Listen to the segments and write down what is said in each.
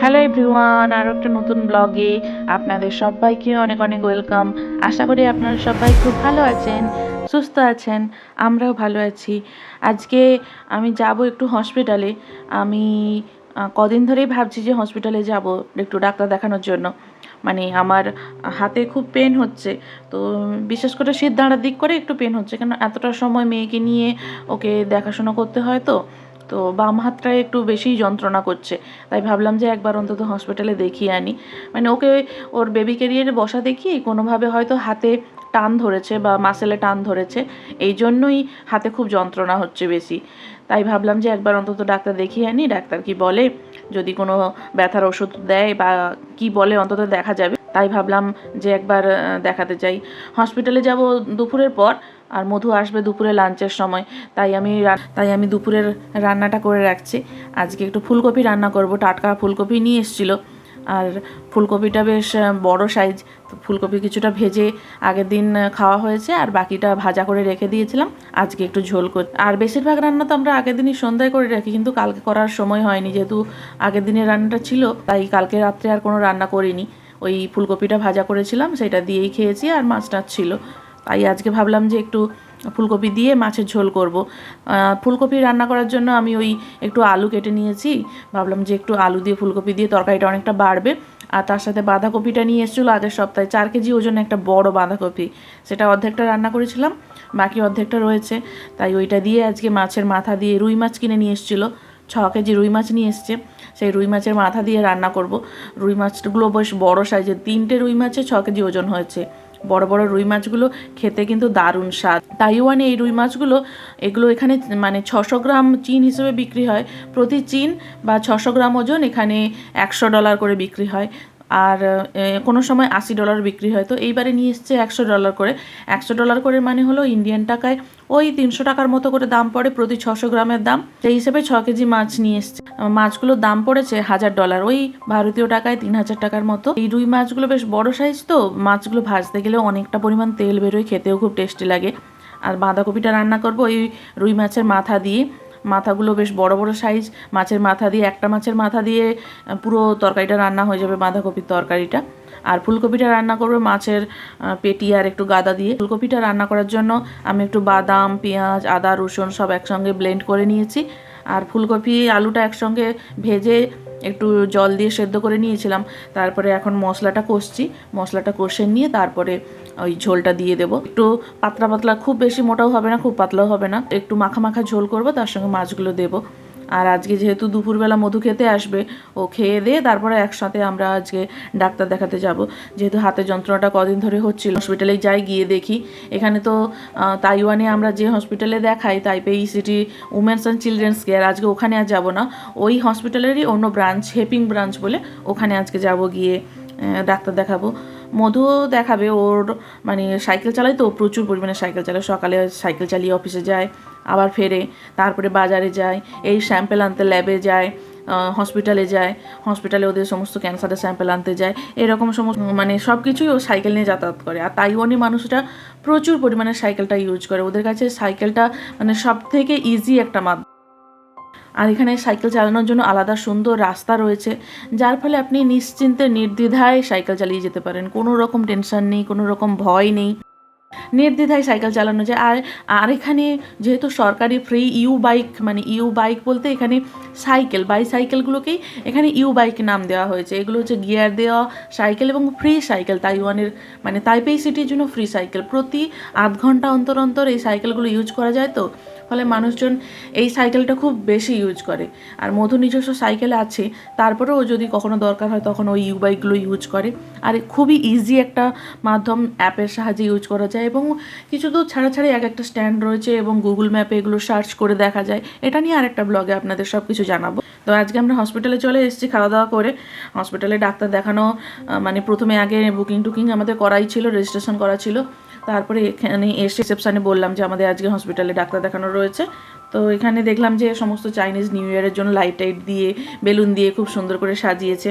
Hello everyone আর একটা নতুন ব্লগে আপনাদের সবাইকে অনেক অনেক ওয়েলকাম আশা করি আপনারা সবাই খুব ভালো আছেন, সুস্থ আছেন, আমরাও ভালো আছি। আজকে আমি যাব একটু হসপিটালে আমি কদিন ধরেই ভাবছি যে হসপিটালে যাব একটু ডাক্তার দেখানোর জন্য। মানে আমার হাতে খুব পেন হচ্ছে, তো বিশেষ করে শীত দাঁড়ার দিক করে একটু পেন হচ্ছে। কেন, এতটা সময় মেয়েকে নিয়ে ওকে দেখাশোনা করতে হয় তো। তো বাম হাতটায় একটু বেশিই যন্ত্রণা করছে। তাই ভাবলাম যে একবার অন্তত হসপিটালে দেখিয়ে আনি। মানে ওকে ওর বেবি ক্যারিয়ারে বসা দেখিয়ে কোনোভাবে হয়তো হাতে টান ধরেছে বা মাসেলে টান ধরেছে, এই জন্যই হাতে খুব যন্ত্রণা হচ্ছে বেশি। তাই ভাবলাম যে একবার অন্তত ডাক্তার দেখিয়ে আনি, ডাক্তার কি বলে, যদি কোনো ব্যথার ওষুধ দেয় বা কি বলে অন্তত দেখা যাবে। তাই ভাবলাম যে একবার দেখাতে চাই। হসপিটালে যাব দুপুরের পর আর মধু আসবে দুপুরে লাঞ্চের সময়। তাই আমি তাই আমি দুপুরের রান্নাটা করে রাখছি। আজকে একটু ফুলকপি রান্না করব। টাটকা ফুলকপি নিয়ে এসেছিল। আর ফুলকপিটা বেশ বড় সাইজ। ফুলকপি কিছুটা ভেজে আগের দিন খাওয়া হয়েছে। আর বাকিটা ভাজা করে রেখে দিয়েছিলাম। আজকে একটু ঝোল কর আর বেশিরভাগ রান্না তো আমরা আগের দিনই সন্ধ্যায় করে রাখি। কিন্তু কালকে করার সময় হয়নি। যেহেতু আগের দিনের রান্নাটা ছিল, তাই কালকে রাত্রে আর কোনো রান্না করিনি। ওই ফুলকপিটা ভাজা করেছিলাম। সেটা দিয়েই খেয়েছি। আর মাছ টাছ ছিল। তাই আজকে ভাবলাম যে একটু ফুলকপি দিয়ে মাছের ঝোল করব। ফুলকপি রান্না করার জন্য আমি ওই একটু আলু কেটে নিয়েছি। ভাবলাম যে একটু আলু দিয়ে ফুলকপি দিয়ে তরকারিটা অনেকটা বাড়বে। আর তার সাথে বাঁধাকপিটা নিয়ে এসেছিল আগের সপ্তাহে। চার কেজি ওজন একটা বড় বাঁধাকপি। সেটা অর্ধেকটা রান্না করেছিলাম, বাকি অর্ধেকটা রয়েছে। তাই ওইটা দিয়ে আজকে মাছের মাথা দিয়ে রুই মাছ কিনে নিয়ে এসেছিল। ছ কেজি রুই মাছ নিয়ে এসছে। সেই রুই মাছের মাথা দিয়ে রান্না করব। রুই মাছগুলো বেশ বড় সাইজের, তিনটে রুই মাছে ছ কেজি ওজন হয়েছে। বড় বড় রুই মাছগুলো খেতে কিন্তু দারুণ স্বাদ। তাইওয়ানে এই রুই মাছগুলো, এগুলো এখানে মানে ছশো গ্রাম চিন হিসেবে বিক্রি হয়। প্রতি চিন বা ছশো গ্রাম ওজন এখানে একশো ডলার করে বিক্রি হয়। আর কোনো সময় আশি ডলার বিক্রি হয়। তো এইবারে নিয়ে এসছে একশো ডলার করে। একশো ডলার করে মানে হলো ইন্ডিয়ান টাকায় ওই তিনশো টাকার মতো করে দাম পড়ে প্রতি ছশো গ্রামের দাম। সেই হিসেবে ছ কেজি মাছ নিয়ে এসছে। মাছগুলোর দাম পড়েছে হাজার ডলার। ওই ভারতীয় টাকায় তিন হাজার টাকার মতো। এই রুই মাছগুলো বেশ বড় সাইজ তো। মাছগুলো ভাজতে গেলে অনেকটা পরিমাণ তেল বেরোয়। খেতেও খুব টেস্টি লাগে। আর বাঁধাকপিটা রান্না করব ওই রুই মাছের মাথা দিয়ে। মাথাগুলো বেশ বড় বড় সাইজ মাছের মাথা দিয়ে, একটা মাছের মাথা দিয়ে পুরো তরকারিটা রান্না হয়ে যাবে বাঁধাকপির তরকারিটা। আর ফুলকপিটা রান্না করবে মাছের পেটি আর একটু গাদা দিয়ে। ফুলকপিটা রান্না করার জন্য আমি একটু বাদাম, পেঁয়াজ, আদা, রসুন সব একসঙ্গে ব্লেন্ড করে নিয়েছি। আর ফুলকপি, আলুটা একসঙ্গে ভেজে একটু জল দিয়ে সেদ্ধ করে নিয়েছিলাম। তারপরে এখন মশলাটা কষছি। মশলাটা কষে নিয়ে তারপরে ওই ঝোলটা দিয়ে দেবো। একটু পাতলা পাতলা, খুব বেশি মোটাও হবে না, খুব পাতলাও হবে না। একটু মাখা মাখা ঝোল করব, তার সঙ্গে মাছগুলো দেবো। আর আজকে যেহেতু দুপুরবেলা মধু খেতে আসবে, ও খেয়ে দিয়ে তারপরে একসাথে আমরা আজকে ডাক্তার দেখাতে যাব। যেহেতু হাতে যন্ত্রণাটা কদিন ধরে হচ্ছিল হসপিটালে যাই গিয়ে দেখি। এখানে তো তাইওয়ানে আমরা যে হসপিটালে দেখাই Taipei city women's and children's care আজকে ওখানে আর যাব না। ওই হসপিটালেরই অন্য ব্রাঞ্চ হেপিং ব্রাঞ্চ বলে ওখানে আজকে যাব গিয়ে ডাক্তার দেখাবো। মধুও দেখাবে, ওর মানে সাইকেল চালায় তো, প্রচুর পরিমাণে সাইকেল চালায়। সকালে সাইকেল চালিয়ে অফিসে যায়, আবার ফেরে, তারপরে বাজারে যায়, এই স্যাম্পেল আনতে ল্যাবে যায় হসপিটালে যায় হসপিটালে ওদের সমস্ত ক্যান্সারের স্যাম্পেল আনতে যায়, এরকম সমস্ত মানে সব কিছুই ও সাইকেল নিয়ে যাতায়াত করে। আর তাইওয়ানি মানুষরা প্রচুর পরিমাণে সাইকেলটা ইউজ করে। ওদের কাছে সাইকেলটা মানে সব থেকে ইজি একটা মাধ্যম। আর এখানে সাইকেল চালানোর জন্য আলাদা সুন্দর রাস্তা রয়েছে, যার ফলে আপনি নিশ্চিন্তে, নির্দ্বিধায় সাইকেল চালিয়ে যেতে পারেন। কোনো রকম টেনশন নেই, কোনো রকম ভয় নেই। নির্দ্বিধায় সাইকেল চালানো যায়। আর আর এখানে যেহেতু সরকারি ফ্রি ইউ বাইক মানে ইউ বাইক বলতে এখানে সাইকেল বাইসাইকেলগুলোকেই এখানে ইউ বাইক নাম দেওয়া হয়েছে। এগুলো হচ্ছে গিয়ার দেওয়া সাইকেল এবং ফ্রি সাইকেল। তাইওয়ানের মানে তাইপেই সিটির জন্য ফ্রি সাইকেল। প্রতি আধ ঘণ্টা অন্তর অন্তর এই সাইকেলগুলো ইউজ করা যায় তো। ফলে মানুষজন এই সাইকেলটা খুব বেশি ইউজ করে। আর মধু নিজস্ব সাইকেল আছে, তারপরেও যদি কখনো দরকার হয় তখন ওই ইউ বাইকগুলো ইউজ করে। আর খুবই ইজি একটা মাধ্যম অ্যাপের সাহায্যে ইউজ করা যায় এবং কিছু দূর ছাড়া ছাড়াই এক একটা স্ট্যান্ড রয়েছে এবং গুগল ম্যাপে এগুলো সার্চ করে দেখা যায়। এটা নিয়ে আরেকটা ব্লগে আপনাদের সব কিছু জানাব। তো আজকে আমরা হসপিটালে চলে এসেছি খাওয়া দাওয়া করে হসপিটালে ডাক্তার দেখানো মানে প্রথমে আগে বুকিং টুকিং আমাদের করাই ছিল রেজিস্ট্রেশন করা ছিল। তারপরে এখানে এসে রিসেপশানে বললাম যে আমাদের আজকে হসপিটালে ডাক্তার দেখানো রয়েছে। তো এখানে দেখলাম যে সমস্ত চাইনিজ নিউ ইয়ারের জন্য লাইট টাইট দিয়ে, বেলুন দিয়ে খুব সুন্দর করে সাজিয়েছে।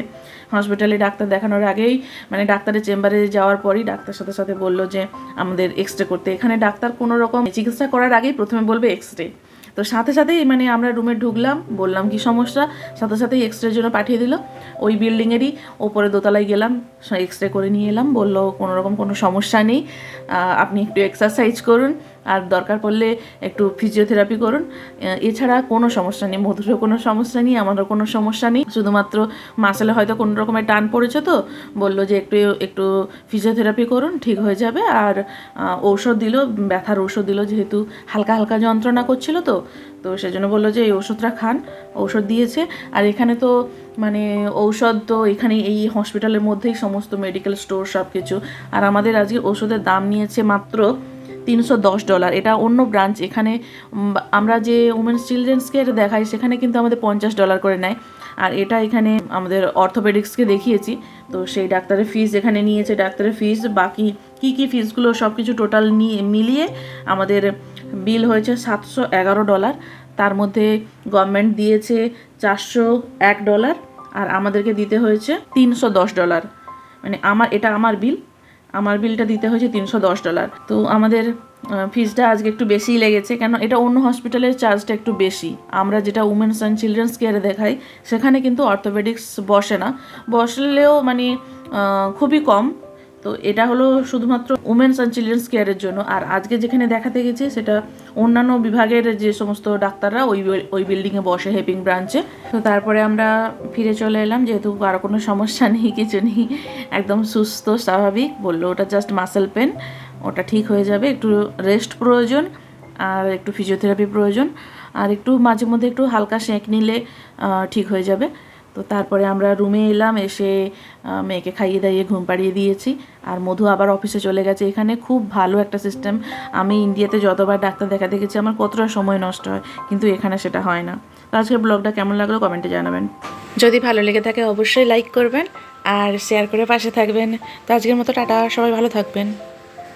হসপিটালে ডাক্তার দেখানোর আগেই মানে ডাক্তারের চেম্বারে যাওয়ার পরই ডাক্তার সাথে সাথে বলল যে আমাদের এক্স রে করতে। এখানে ডাক্তার কোনো রকম চিকিৎসা করার আগেই প্রথমে বলবে এক্স রে তো সাথে সাথেই মানে আমরা রুমে ঢুকলাম, বললাম কি সমস্যা? সাথে সাথেই এক্স রের জন্য পাঠিয়ে দিল। ওই বিল্ডিংয়েরই ওপরে দোতলায় গেলাম এক্স রে করে নিয়ে এলাম, বলল কোনোরকম কোনো সমস্যা নেই। আপনি একটু এক্সারসাইজ করুন। আর দরকার পড়লে একটু ফিজিওথেরাপি করুন। এছাড়া কোনো সমস্যা নেই মধুরও কোনো সমস্যা নেই, আমারও কোনো সমস্যা নেই। শুধুমাত্র মাসেলে হয়তো কোনো রকমের টান পড়েছে তো, বলল যে একটু একটু ফিজিওথেরাপি করুন, ঠিক হয়ে যাবে। আর ঔষধ দিল, ব্যথার ঔষধ দিল, যেহেতু হালকা হালকা যন্ত্রণা করছিল তো তো সেজন্য বলল যে এই ওষুধটা খান, ঔষধ দিয়েছে। আর এখানে তো মানে ঔষধ তো এখানে এই হসপিটালের মধ্যেই সমস্ত মেডিকেল স্টোর সব কিছু আর আমাদের আজকে ওষুধের দাম নিয়েছে মাত্র তিনশো দশ ডলার এটা অন্য ব্রাঞ্চ এখানে আমরা যে উমেন্স চিলড্রেন্সকে এটা দেখাই, সেখানে কিন্তু আমাদের পঞ্চাশ ডলার করে নেয়। আর এটা এখানে আমাদের অর্থোপেডিক্সকে দেখিয়েছি। তো সেই ডাক্তারের ফিস এখানে নিয়েছে, ডাক্তারের ফিস বাকি কী কী ফিসগুলো সব কিছু টোটাল নিয়ে, মিলিয়ে আমাদের বিল হয়েছে সাতশো এগারো ডলার তার মধ্যে গভর্নমেন্ট দিয়েছে চারশো এক ডলার আর আমাদেরকে দিতে হয়েছে তিনশো দশ ডলার মানে আমার, এটা আমার বিল আমার বিলটা দিতে হয়েছে তিনশো দশ ডলার তো আমাদের ফিজটা আজকে একটু বেশিই লেগেছে, কেন এটা অন্য হসপিটালের চার্জটা একটু বেশি। আমরা যেটা উমেন্স অ্যান্ড চিলড্রেন্স কেয়ারে দেখাই, সেখানে কিন্তু অর্থোপেডিক্স বসে না। বসলেও মানে খুবই কম। তো এটা হলো শুধুমাত্র উমেন্স অ্যান্ড চিলড্রেন্স কেয়ারের জন্য। আর আজকে যেখানে দেখাতে গেছি, সেটা অন্যান্য বিভাগের যে সমস্ত ডাক্তাররা ওই ওই বিল্ডিংয়ে বসে হেপিং ব্রাঞ্চে তো তারপরে আমরা ফিরে চলে এলাম, যেহেতু কারও কোনো সমস্যা নেই, কিছু নেই, একদম সুস্থ, স্বাভাবিক, বলল ওটা জাস্ট মাসেল পেন ওটা ঠিক হয়ে যাবে, একটু রেস্ট প্রয়োজন, আর একটু ফিজিওথেরাপি প্রয়োজন, আর একটু মাঝে মধ্যে একটু হালকা সেঁক নিলে ঠিক হয়ে যাবে। তো তারপরে আমরা রুমে এলাম, এসে মেয়েকে খাইয়ে দাইয়ে ঘুম পাড়িয়ে দিয়েছি। আর মধু আবার অফিসে চলে গেছে। এখানে খুব ভালো একটা সিস্টেম আমি ইন্ডিয়াতে যতবার ডাক্তার দেখা দেখেছি, আমার কতটা সময় নষ্ট হয়, কিন্তু এখানে সেটা হয় না। তো আজকের ব্লগটা কেমন লাগল কমেন্টে জানাবেন। যদি ভালো লেগে থাকে, অবশ্যই লাইক করবেন আর শেয়ার করে পাশে থাকবেন। তো আজকের মতো টাটা, সবাই ভালো থাকবেন।